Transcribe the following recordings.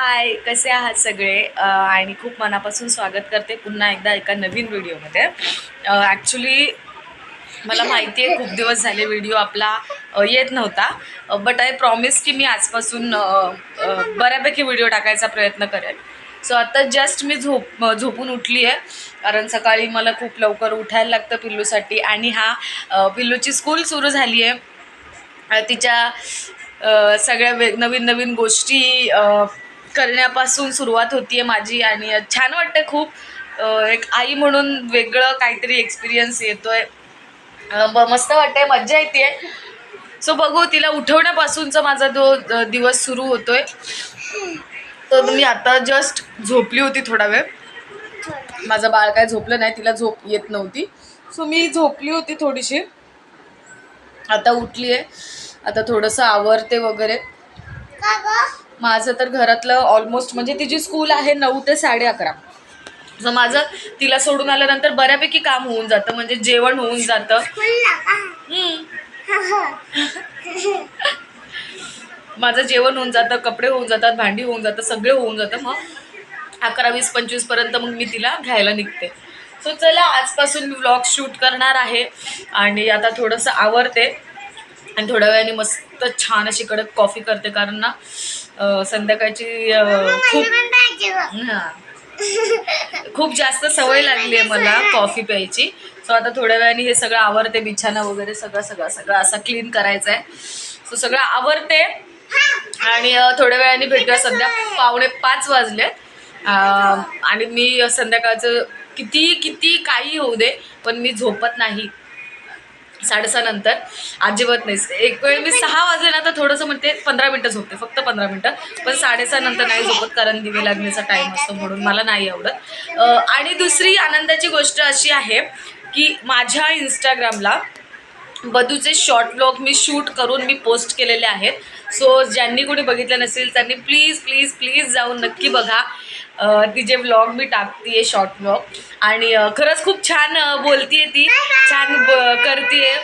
हाय कसे आहात सगळे? आणि खूप मनापासून स्वागत करते पुन्हा एकदा एका नवीन व्हिडिओमध्ये. ॲक्च्युली मला माहिती आहे खूप दिवस झाले व्हिडिओ आपला येत नव्हता. बट आय प्रॉमिस की मी आजपासून बऱ्यापैकी व्हिडिओ टाकायचा प्रयत्न करेन. सो आता जस्ट मी झोप झोपून उठली आहे कारण सकाळी मला खूप लवकर उठायला लागतं पिल्लूसाठी. आणि हा पिल्लूची स्कूल सुरू झाली आहे तिच्या सगळ्या वेग नवीन नवीन गोष्टी करण्यापासून सुरुवात होती आहे माझी आणि छान वाटतं खूप. एक आई म्हणून वेगळं काहीतरी एक्सपिरियन्स येतो आहे मस्त वाटतंय मज्जा येते सो बघू तिला उठवण्यापासूनचा माझा जो दिवस सुरू होतोय. तर मी आता जस्ट झोपली होती थोडा वेळ. माझं बाळ काय झोपलं नाही तिला झोप येत नव्हती. सो मी झोपली होती थोडीशी. आता उठली आहे आता थोडंसं आवरते वगैरे. माझं तर घरातलं ऑलमोस्ट म्हणजे तिची स्कूल आहे नऊ ते साडे अकरा. सो माझं तिला सोडून आल्यानंतर बऱ्यापैकी काम होऊन जातं म्हणजे जेवण होऊन जातं. माझं जेवण होऊन जातं कपडे होऊन जातात भांडी होऊन जातं सगळे होऊन जातं. मग अकरा वीस पंचवीसपर्यंत मग मी तिला घ्यायला निघते. सो चला आजपासून मी व्लॉग शूट करणार आहे. आणि आता थोडंसं आवरते. आणि थोड्या वेळाने मस्त छान अशी कडक कॉफी करते कारण ना संध्याकाळची खूप हां. खूप जास्त सवय लागली आहे मला कॉफी प्यायची. सो आता थोड्या वेळाने हे सगळं आवरते बिछाना वगैरे सगळं सगळं सगळं असं क्लीन करायचं आहे सो सगळं आवरते. आणि थोड्या वेळाने भेटूया. सध्या पावणे पाच वाजले. आणि मी संध्याकाळचं किती किती काही होऊ दे पण मी झोपत नाही. साडेसहा नंतर अजिबात नाही एक वेळ मी सहा वाजले ना तर थोडंसं म्हणते पंधरा मिनटं झोपते फक्त पंधरा मिनटं. पण साडेसहा नंतर नाही झोपत कारण दिवे लागण्याचा टाईम असतो म्हणून मला नाही आवडत. आणि दुसरी आनंदाची गोष्ट अशी आहे की माझ्या इंस्टाग्रामला बधूचे शॉर्ट ब्लॉग मी शूट करून मी पोस्ट केलेले आहेत. सो ज्यांनी कोणी बघितलं नसेल त्यांनी प्लीज प्लीज प्लीज जाऊन नक्की बघा. तिचे व्लॉग मी टाकते शॉर्ट ब्लॉग आणि खरंच खूप छान बोलतीये ती. छान ब करते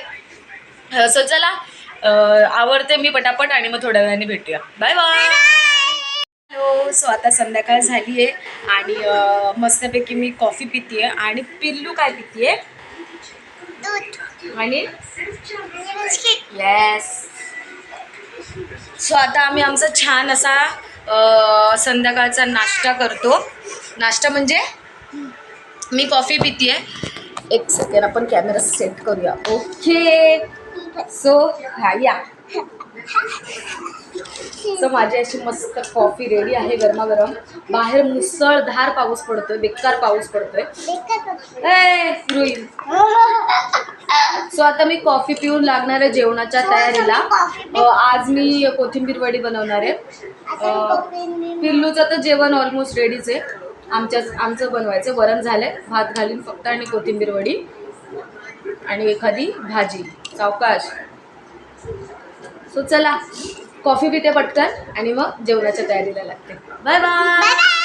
सो चला आवडते मी पटापट आणि मग थोड्या वेळाने भेटूया. बाय बाय हॅलो सो आता संध्याकाळ झाली आहे आणि मस्तपैकी मी कॉफी पितीये. आणि पिल्लू काय पितीये? आणि? येस सो आता आम्ही आमचा छान असा संध्याकाळचा नाश्ता करतो. नाश्ता म्हणजे मी कॉफी पितीये. एक सेकंड आपण कॅमेरा सेट करूया. ओके सो हा या. सो माझी अशी मस्त कॉफी रेडी आहे गरमागरम. बाहेर मुसळधार पाऊस पडतोय बेकार पाऊस पडतोय. सो आता मी कॉफी पिऊन लागणार आहे जेवणाच्या तयारीला. आज मी कोथिंबीर वडी बनवणार आहे. पिल्लूचं तर जेवण ऑलमोस्ट रेडीच आहे. आमच्या आमचं बनवायचं. वरण झालंय. भात घालून फक्त आणि कोथिंबीर वडी. आणि एखादी भाजी. सावकाश. सो चला. कॉफी पिते पटकन. आणि मग जेवणाच्या तयारीला लागते. बाय बाय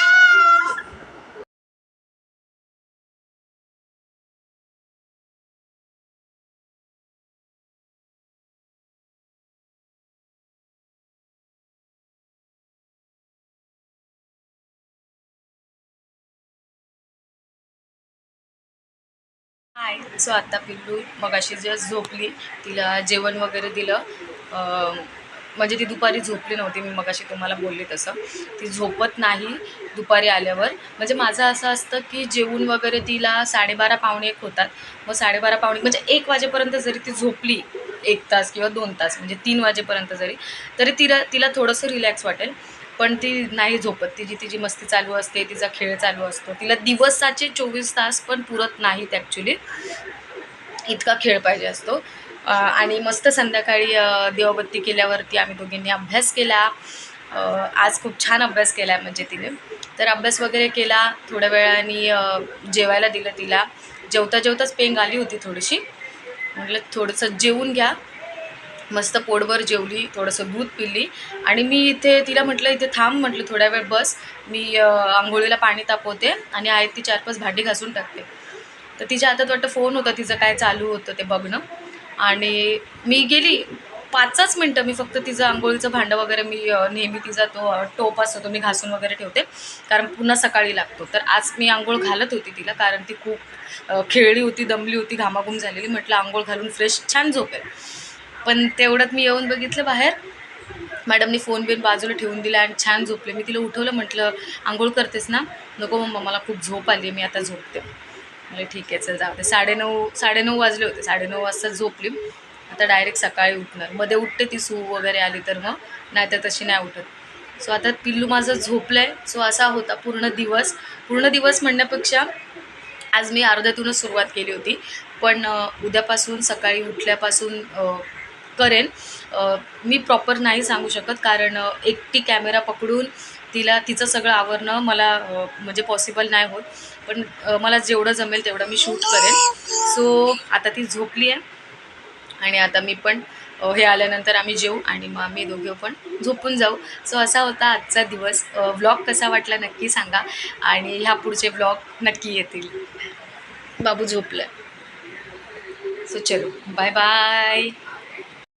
हाय सो आता पिल्लू मग अशी जस्ट झोपली. तिला जेवण वगैरे दिलं. म्हणजे ती दुपारी झोपली नव्हती मी मगाशी तुम्हाला बोलली तसं. ती झोपत नाही दुपारी आल्यावर. म्हणजे माझं असं असतं की जेवून वगैरे तिला साडेबारा पावणे एक होतात. मग साडेबारा पावणे म्हणजे एक वाजेपर्यंत जरी ती झोपली एक तास किंवा दोन तास म्हणजे तीन वाजेपर्यंत जरी तरी तिला तिला थोडंसं रिलॅक्स वाटेल. पण ती नाही झोपत. तिची तिची मस्ती चालू असते तिचा खेळ चालू असतो. तिला दिवसाचे चोवीस तास पण पुरत नाहीत ॲक्च्युली इतका खेळ पाहिजे असतो. आणि मस्त संध्याकाळी देवबत्ती केल्यावरती आम्ही दोघींनी अभ्यास केला. आज खूप छान अभ्यास केला आहे म्हणजे तिने. तर अभ्यास वगैरे केला थोड्या वेळाने जेवायला दिलं तिला. जेवता जेवताच पेंग आली होती थोडीशी. म्हटलं थोडंसं जेवून घ्या. मस्त पोटभर जेवली थोडंसं दूध पिली. आणि मी इथे तिला म्हटलं इथे थांब म्हटलं थोड्या वेळ बस. मी आंघोळीला पाणी तापवते आणि आहेत ती चार पाच भांडी घासून टाकते. तर तिच्या हातात वाटतं फोन होता तिचं काय चालू होतं ते बघणं. आणि मी गेली पाचच मिनटं मी फक्त तिचं आंघोळीचं भांडं वगैरे मी नेहमी तिचा तो टोप असतो तो मी घासून वगैरे ठेवते. कारण पुन्हा सकाळी लागतो. तर आज मी आंघोळ घालत होती तिला कारण ती खूप खेळली होती दमली होती घामाघूम झालेली. म्हटलं आंघोळ घालून फ्रेश छान झोपेल. पण तेवढ्यात मी येऊन बघितलं बाहेर. मॅडमनी फोन बिन बाजूला ठेवून दिला आणि छान झोपले. मी तिला उठवलं म्हटलं आंघोळ करतेस ना? नको मम्मा मला खूप झोप आली आहे मी आता झोपते. म्हणजे ठीक आहे चल जाऊ दे. साडेनऊ साडेनऊ वाजले होते. साडेनऊ वाजता झोपली. आता डायरेक्ट सकाळी उठणार. मध्ये उठते ती सू वगैरे आली तर मग. नाहीतर तशी नाही उठत. सो आता पिल्लू माझं झोपलं आहे सो असा होता पूर्ण दिवस. पूर्ण दिवस म्हणण्यापेक्षा आज मी अर्ध्यातूनच सुरुवात केली होती. पण उद्यापासून सकाळी उठल्यापासून करेन. मी प्रॉपर नाही सांगू शकत कारण एकटी कॅमेरा पकडून तिला तिचं सगळं आवरणं मला म्हणजे पॉसिबल नाही होत. पण मला जेवढं जमेल तेवढं मी शूट करेन. सो आता ती झोपली आहे. आणि आता मी पण हे आल्यानंतर आम्ही जेऊ आणि मग आम्ही दोघे पण झोपून जाऊ. सो असा होता आजचा दिवस. व्लॉग कसा वाटला नक्की सांगा. आणि ह्या पुढचे व्लॉग नक्की येतील. बाबू झोपलं सो चलो. Bye bye